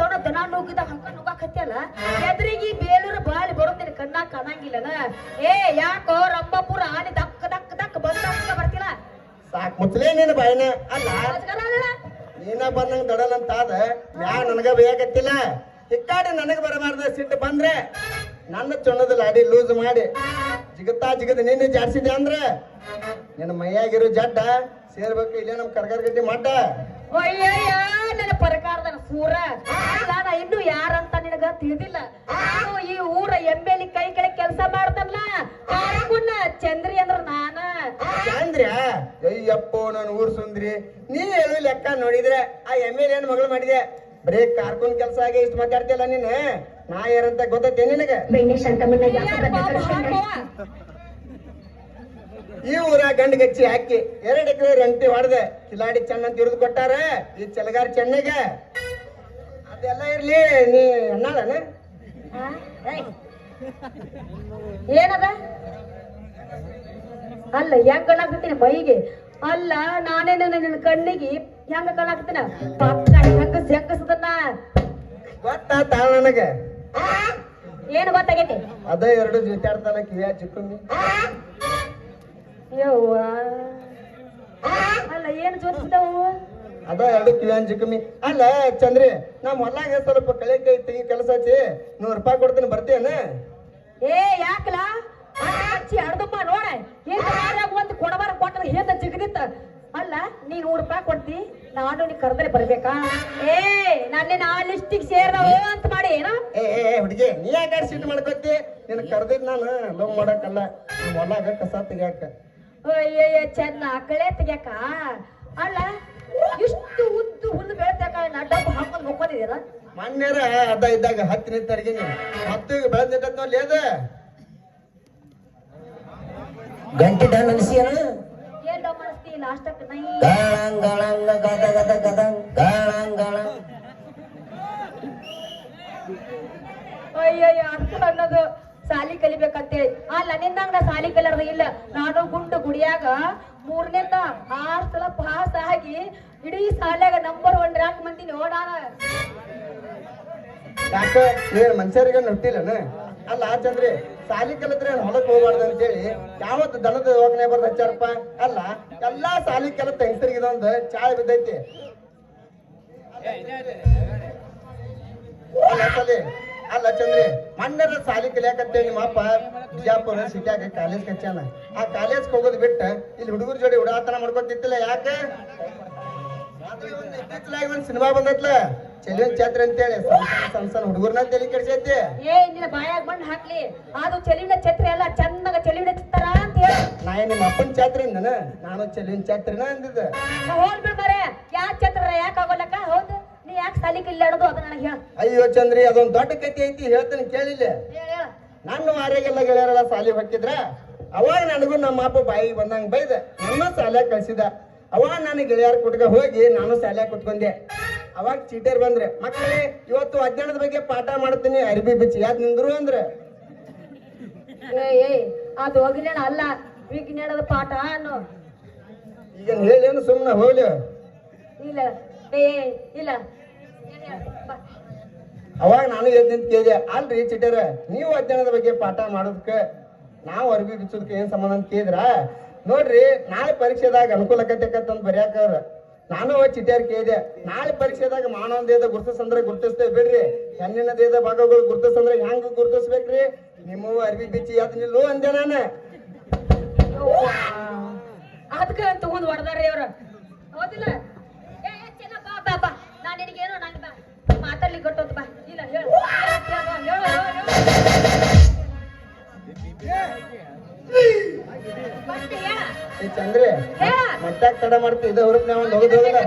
ಸೌಣ ದನ ನುಗ್ಗಿದ ಹಂಗ ನುಗ್ಗಾಕತ್ಯಲ್ಲ ಎದ್ರಿಗೆ ಬೇಲೂರ ಬಾಳಿ ಬರೋದಿನ ಕಣ್ಣ ಕಾಣಂಗಿಲ್ಲನ? ಏ ಯಾಕೋ ರಂಬಪುರ ಆನೆ ದಕ್ಕ ದಕ್ಕ ದಕ್ಕ ಬಂದ ಬರ್ತಿಲ್ಲ? ಸಾಕ್ ಮುಚ್ಚಲೇ ನೀನು ಬಾಯಿನ? ಅಲ್ಲ? ನೀನ ಬಂದಂಗ ದಡಲಂತ ಆದ ಯಾ ನನಗ ಬೇಕತ್ತಿಲ್ಲ ಹಿಕ್ಕಾಡಿ ನನಗ ಬರಬಾರ್ದ ಸಿಟ್ಟು ಬಂದ್ರೆ ನನ್ನ ಚೊಣ್ಣದ ಲಾಡಿ ಲೂಸ್ ಮಾಡಿ. ಜಿಗತ್ತಾ ಜಿಗದ ನಿನ್ನೆ ಜಾಡ್ಸಿದೆ ಅಂದ್ರೆ? ನಿನ್ನ ಮೈಯಾಗಿರೋ ಜಡ್ಡ ಸೇರ್ಬೇಕು ಇಲ್ಲೇ ನಮ್ ಕರ್ಗರ್ ಗಡ್ಡಿ ಮಡ್ಡ. ಅಯ್ಯಯ್ಯ ನನ್ನ ಪರಕಾರದ ಸೂರ. ಅಲ್ಲ ನಾ ಇನ್ನು ಯಾರಂತ ನಿನಗ ತಿಳಿದಿಲ್ಲ. ನಾನು ಈ ಊರ ಎಮ್ಮೆಲಿ ಕೈ ಕೆಳಗೆ ಕೆಲಸ ಮಾಡ್ದಲ್ಲ ಕಾರಗುನ್ನ ಚಂದ್ರಿ ಅಂದ್ರ ನಾನ. ಚಾಂದ್ರ್ಯ? ಅಯ್ಯಪ್ಪೋ ನಾನು ಊರ್ ಸುಂದ್ರಿ. ನೀ ಹೇಳು ಲೆಕ್ಕ ನೋಡಿದ್ರೆ ಆ ಎಂ ಎಲ್ ಏನ್ ಮಗಳು ಮಾಡಿದೆ. ಬರೀ ಕಾರ್ಕೂನ್ ಕೆಲಸ ಆಗಿ ಇಷ್ಟು ಮಾತಾಡ್ತಿಯಲ್ಲ ನೀನು? ನಾ ಯಾರಂತ ಗೊತ್ತೈತೆ ನಿನಗೆ? ಈ ಊರ ಗಂಡ ಗಚ್ಚಿ ಹಾಕಿ ಎರಡು ಎಕರೆ ರಂಟಿ ಹೊಡೆದೆ ಕಿಲಾಡಿ ಚೆನ್ನ ಅಂತ ಇರಿದು ಕೊಟ್ಟಾರ ಈ ಚಲಗಾರ ಚೆನ್ನಗೆ. ಅದೆಲ್ಲ ಇರ್ಲಿ ನೀ ಅಣ್ಣಾಳನ. ಏನದ? ಅಲ್ಲ ಹೆಂಗ್ ಕಣ್ಣಾಗ್ತೀನಿ ಮೈಗೆ? ಅಲ್ಲ ನಾನೇನು ನಿನ್ನ ಕಣ್ಣಿಗೆ ಹೆಂಗ ಕಣ್ಣಾಗ್ತೀನ ಪಕ್ಕ ಹೆಂಗ ಹೆಂಗಸದನ್ನ ಗೊತ್ತಾತ ನನಗೆ? ಏನು ಗೊತ್ತಾಗೈತಿ? ಅದ ಎರಡು ಜೊತಾಡ್ತಾನ ಕಿವಿಯ ಚಿಕ್ಕಮ್ಮಿ ಯವ್ವ. ಅಲ್ಲ ಏನು ಜೋತಿಸಿದವು ಅದ ಎರಡು ಕಿವಿಯನ್ ಕಮ್ಮಿ ಅಲ್ಲ ಚಂದ್ರಿ ನಮ್ಮ ಹೊಲಾಗ ಸ್ವಲ್ಪ ಕಳೆ ಕೈ ತೆಗಿ ಕೆಲಸ ಹಚ್ಚಿ ನೂರು ರೂಪಾಯಿ ಕೊಡ್ತೀನಿ ಬರ್ತೀಯನ? ಏ ಯಾಕಲ? ಹಚ್ಚಿ ಅರ್ಧಪ್ಪ ನೋಡ. ಏನ್ ಒಂದು ಕೊಡಬಾರ ಕೊಟ್ಟದ ಹೇದ ಜಿಗದಿತ್ತ. ಅಲ್ಲ ನೀ ನೂರು ರೂಪಾಯಿ ಕೊಡ್ತಿ ನಾನು ನೀ ಕರ್ದಲ್ಲಿ ಬರ್ಬೇಕಾ? ಏ ನನ್ನ ನಾ ಲಿಸ್ಟಿಗೆ ಸೇರ್ದವ ಅಂತ ಮಾಡಿ ಏನೋ? ಏ ಏ ಹುಡುಗಿ ನೀ ಯಾಕೆ ಸೀಟ್ ಮಾಡ್ಕೊತಿ? ನಿನ್ ಕರ್ದಿದ್ ನಾನು ಲವ್ ಮಾಡಕ್ಕಲ್ಲ. ಹೊಲ್ಲಾಗ ಕಸ ತೆಗಿಯಾಕ. ಅಯ್ಯಯ್ಯ ಚೆನ್ನ ಕಳೆ ತೆಗ್ಯಾಕ? ಅಲ್ಲ ಇಷ್ಟು ಉದ್ದು ಹುಲ್ಲು ಬೆಳೆತಾಕ ನಾ ಡಬ್ಬು ಹಾಕೊಂಡು ಮುಕ್ಕೊಂಡಿದ್ದೀರ? ಮನ್ನೇರ ಅದ ಇದ್ದಾಗ ಹತ್ತು ನಿಂತರ್ಗಿ ಹತ್ತು ಬೆಳೆದಿಟ್ಟ ಅದ ಗಂಟೆ ಡನ್ ಅನಿಸಿಯನ? ಏನ್ ಡಬ್ಬು ಮಾಡಿಸ್ತಿ ಲಾಸ್ಟಕ್ಕೆ ನೈ. ಗಾಳಂಗ್ ಗಾಳಂಗ್ ಗದ ಗದ ಗದಂಗ್ ಗಾಳಂಗ್ ಗಾಳಂಗ್ ಅಯ್ಯಯ್ಯ ಅರ್ಥ ಅನ್ನೋದು ಕಲಿಬೇಕಂತೇಳಿ ಅಲ್ಲ ನಿನ್ನಂಗ ನಾ ಸಾಲಿ ಕಲಿಯೋದು ಇಲ್ಲ. ನಾನು ಗುಂಡು ಗುಡಿಯಾಗ ಮೂರನೇತ ಆರ್ ಸಲ ಪಾಸ್ ಆಗಿ ಇಡೀ ಶಾಲ್ಯಾಗ ನಂಬರ್ ಒನ್ ರ್ಯಾಂಕ್ ಮಂದಿ ನೋಡಾನ ಯಾಕ? ನೀನ್ ಮನುಷ್ಯರಿಗೆ ನುಟ್ಟಿಲ್ಲನ ಅಲ್ಲ ಚಂದ್ರಿ ಸಾಲಿ ಕಲಿತ್ರೆ ಹೊಲಕ್ ಹೋಗ್ಬಾರ್ದು ಅಂತೇಳಿ ಯಾವತ್ತು ದನದ ಯೋಗನೆ ಬರ್ದ ಹಚ್ಚಾರಪ್ಪ? ಅಲ್ಲ ಎಲ್ಲಾ ಸಾಲಿ ಕಲಿತ ಹೆಸರಿಗೆ ಇದೊಂದು ಚಾಯ್ ಬಿದ್ದೈತಿ. ಅಲ್ಲ ಚಂದ್ರಿ ಮಣ್ಣರ ಸಾಲಿ ಕಲಿಯಾಕಂತೇಳಿ ನಿಮ್ಮ ಅಪ್ಪ ಬಿಜಾಪುರ ಸಿಟಿಯಾಗ ಕಾಲೇಜ್ ಕಚ್ಚಾನ ಆ ಕಾಲೇಜ್ ಹೋಗೋದ್ ಬಿಟ್ಟ ಇಲ್ಲಿ ಹುಡುಗರ ಜೋಡಿ ಉಡಾತನ ಮಾಡ್ಕೊತಿತ್ತಿಲ್ಲ ಯಾಕೆ? ಇತ್ತೀಚಲಾಗಿ ಒಂದ್ ಸಿನಿಮಾ ಬಂದತ್ಲ. ಚೆಲುವಿನ ಚಾತ್ರ ಅಂತೇಳಿ ಸಣ್ಣ ಸಣ್ಣ ಹುಡುಗರ್ನ ತಲೆ ಕೆಡ್ಸೈತಿ. ಏ ನಿನ್ನ ಬಾಯಾಗ ಮಣ್ಣು ಹಾಕ್ಲಿ. ಅದು ಚೆಲಿವಿನ ಛತ್ರಿ ಎಲ್ಲ ಚಂದಾಗ ಚೆಲಿವಿನ ಚಿತ್ತಾರ ಅಂತ ಹೇಳಿ. ನಾ ನಿಮ್ಮ ಅಪ್ಪನ ಛಾತ್ರಿಯಿಂದನ ನಾನು ಚೆಲುವಿನ ಚಾತ್ರಿನ ಅಂದಿದ್ದೆ. ಸಾಲಿ ಅದು ನನಗೆ ಹೇಳ. ಅಯ್ಯೋ ಚಂದ್ರಿ ಅದೊಂದ್ ದೊಡ್ಡ ಕತೆ ಐತಿ ಹೇಳ್ತೇನೆ ಕೇಳಿಲ್ಲ? ಹೇಳ ನಾನು ನನ್ನ ವಾರೆಗೆಲ್ಲ ಗೆಳೆಯರೆಲ್ಲ ಸಾಲಿ ಹೊಕ್ಕಿದ್ರ ಅವಾಗ ನನಗೂ ನಮ್ಮ ಅಪ್ಪ ಬಾಯಿಗೆ ಬಂದಂಗ ಬೈದ. ನನ್ನ ಶಾಲ್ಯಾಗ ಕಳ್ಸಿದ. ಅವಾಗ ನಾನು ಗೆಳೆಯರ ಕುಟ್ಕ ಹೋಗಿ ನಾನು ಶಾಲ್ಯಾಗ ಕುಟ್ಕೊಂಡೆ ಅವಾಗ ಚೀಟರ್ ಬಂದ್ರೆ ಮಕ್ಕಳೇ ಇವತ್ತು ಅಜ್ಞಾನದ ಬಗ್ಗೆ ಪಾಠ ಮಾಡ್ತೀನಿ ಅರಿಬಿ ಬಿಚ್ಚಿ ಯಾಕೆ ನಿಂದ್ರು? ಅಂದ್ರೆ. ಏ ಏ ಅದು ಹೋಗಿಲ್ಲ ಅಲ್ಲ ವಿಜ್ಞಾನದ ಪಾಠ ಅನ್ನೋ. ಈಗ ಹೇಳೇನು ಸುಮ್ಮನೆ ಹೋಗ್ಲಿ? ಇಲ್ಲ ಏ ಇಲ್ಲ. ಅವಾಗ ನಾನು ಎದ್ದು ಕೇಳಿದೆ, ಅಲ್ರಿ ಚಿಟ್ಟರ, ನೀವು ಅಧ್ಯಯನದ ಬಗ್ಗೆ ಪಾಠ ಮಾಡೋದಕ್ಕೆ ನಾವು ಅರ್ಬಿ ಬಿಚ್ಚೋದಕ್ಕೆ ಏನ್ ಸಂಬಂಧ? ಅಂತ ಕೇಳಿದ್ರ, ನೋಡ್ರಿ, ನಾಳೆ ಪರೀಕ್ಷೆದಾಗ ಅನುಕೂಲ ಆಕತ್ತಂತ ಬರ್ಯಾಕ ಅವ್ರ ನಾನು ಚಿಟ್ಯಾರ್ ಕೇಳಿದೆ, ನಾಳೆ ಪರೀಕ್ಷೆದಾಗ ಮಾನವ ದೇಹದ ಗುರುತಿಸಂದ್ರೆ ಗುರುತಿಸ್ತೇವೆ ಬಿಡ್ರಿ, ಹೆಣ್ಣಿನ ದೇಹದ ಭಾಗಗಳು ಗುರುತಿಸಂದ್ರೆ ಹೆಂಗ್ ಗುರುತಿಸ್ಬೇಕ್ರಿ? ನಿಮ್ಮವು ಅರ್ಬಿ ಬಿಚ್ಚಿ ಅದ್ ನಿಲ್ಲು ಅಂದೆ ನಾನು. ಅದಕ್ಕೆ ತಗೊಂಡ್ ಹೊಡೆದಾರ್ರಿ ಅವ್ರ. ಹೌದಿಲ್ಲ? ಏ ನಾನು ನಿನಗೇನು ನಂಗೆ ಬಾ ಮಾತಾಡ್ಲಿಕ್ಕೆ ಬಾ. ಇಲ್ಲ ಹೇಳು. ಚಂದ್ರಿ ತಡ ಮಾಡ್ತಿ? ಇದು ಹುರುಪ್ ನಾವು ಹೋಗುದು ಹೋಗಲ್ಲ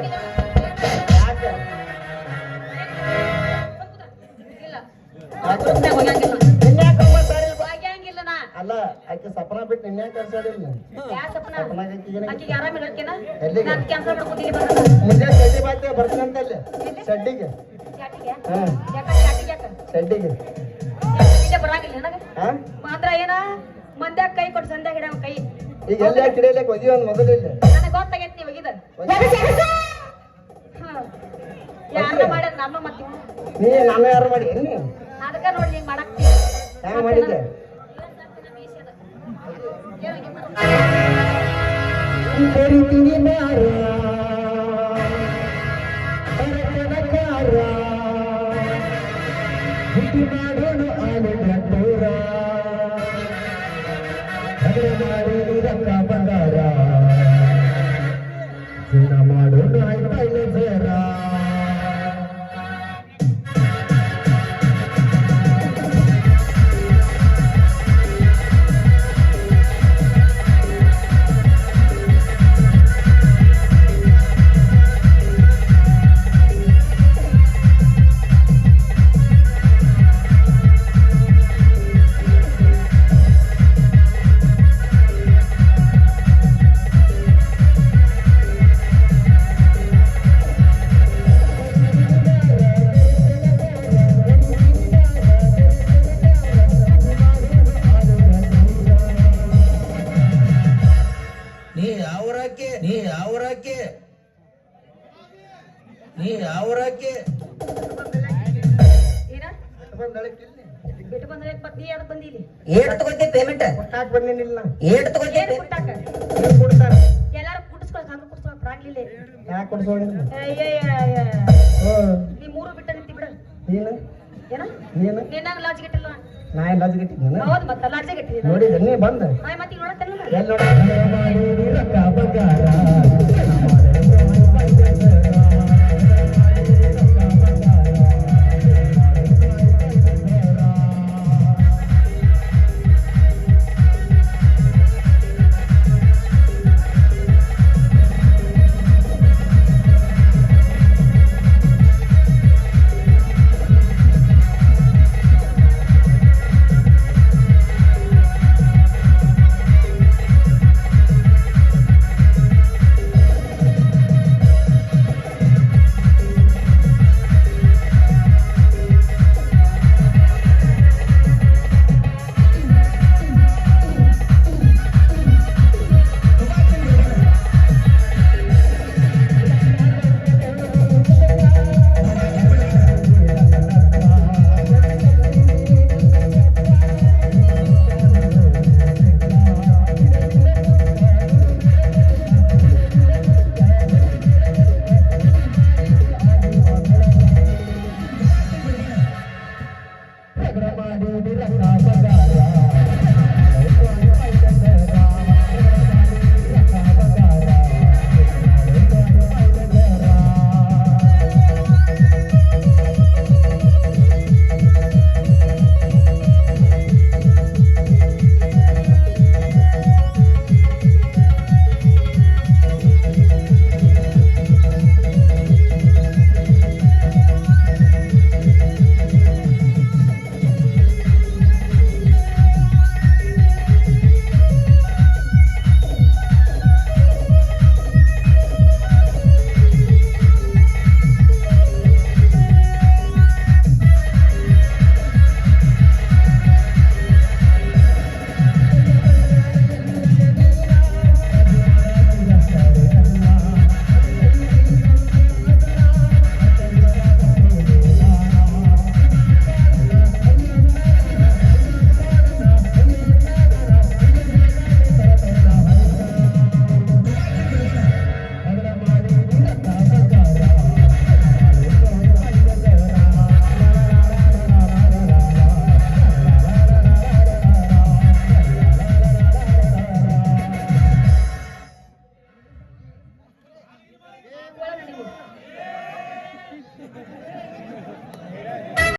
ಅಲ್ಲ ಆಕೆ ಸಪನ ಬಿಟ್ಟು ನಿನ್ನೆ ಸಪನಾಗ ಆಕಿಗೆ ಆರಾಮ ಇರೋಕೆನ ಎಲ್ಲಿಗೆ? ನಾನು ಕ್ಯಾನ್ಸಲ್ ಮಾಡ್ಕೊತೀನಿ ಬಂದ ಮುಂಜಾನೆ ಶೆಡ್ಡಿ ಬಾಯ್ತೆ ಬರ್ತೀನಂತಲ್ಲಿ ಶೆಡ್ಡಿಗೆ. ಚಾಟಿಗೆ ಹಾ. ಯಾಕ ಚಾಟಿಗೆ ಯಾಕ ಶೆಡ್ಡಿಗೆ ಇಲ್ಲೇ ಬರಂಗಿಲ್ಲ ನನಗೆ? ಮಾತ್ರ ಏನ? ಮಂದ್ಯಾಗ ಕೈ ಕೊಟ್ಟು ಹಿಡ್ಯಾವ ಕೈ. ಈಗ ಎಲ್ಲ ಕಿಡಿಯಲ್ಲೇ ಒದಿ ಒಂದು ಮೊದಲು ನನಗೆ ಗೊತ್ತಾಗೈತಿ ನೀವು ಒಗಿದ ಯಾರನ್ನ ಮಾಡ್ಯಾರ ನಮ್ಮ ಮತ್ತೆ ನೀ ನಾನು ಯಾರು ಮಾಡಿ ನೀ ನೋಡಿ ಹೆಂಗ್ ಮಾಡಿದ್ದೆ? ಕರಿತೀನಿ ಮಾರ ಹುಟ್ಟಿ ಮಾಡೋನು ಆನೆ ಯಾವ್ರಕ್ಕೆ ಬಿಟ್ಟು ಬಂದ್ರೆ ಮತ್ ನೀ ಯಾರು ಬಂದಿಲಿ ಏಟ್ ತಗೋತಿ ಪೇಮೆಂಟ್ ಕೊಟ್ಟಾಕ ಬಂದಿನಿಲ್ಲ ಏಟ್ ತಗೋತಿ ಏನ್ ಕುಟ್ಟಾಕ? ಏನ್ ಕೊಡ್ತಾರ? ಎಲ್ಲಾರು ಕುಡಿಸ್ಕೊಳಕ್ ಹಂಗ ಕುಡಿಸ್ಕೊಳಕ್ ಪ್ರಾಗ್ಲಿಲ್ಲ ಯಾಕೆ ಕೊಡ್ಸೋಡಿಲ್ಲ ನೀ ಮೂರು ಬಿಟ್ಟ ನಿಂತಿ ಬಿಡ. ಏನ? ನಿನ್ನಾಗ ಲಾಜ್ ಗಿಟ್ಟಿಲ್ಲ ನಾ ಏನ್ ಗಟ್ಟಿದ್ನ ಹೌದ್ ಮತ್ತ ಲಾಜ್ ಗಿಟ್ಟಿಲ್ಲ ನೋಡಿದ ನೀ ಬಂದ. ಮತ್ತೆ ನೋಡತ್ತಲ್ಲ ಎಲ್ಲಿ ನೋಡಿ?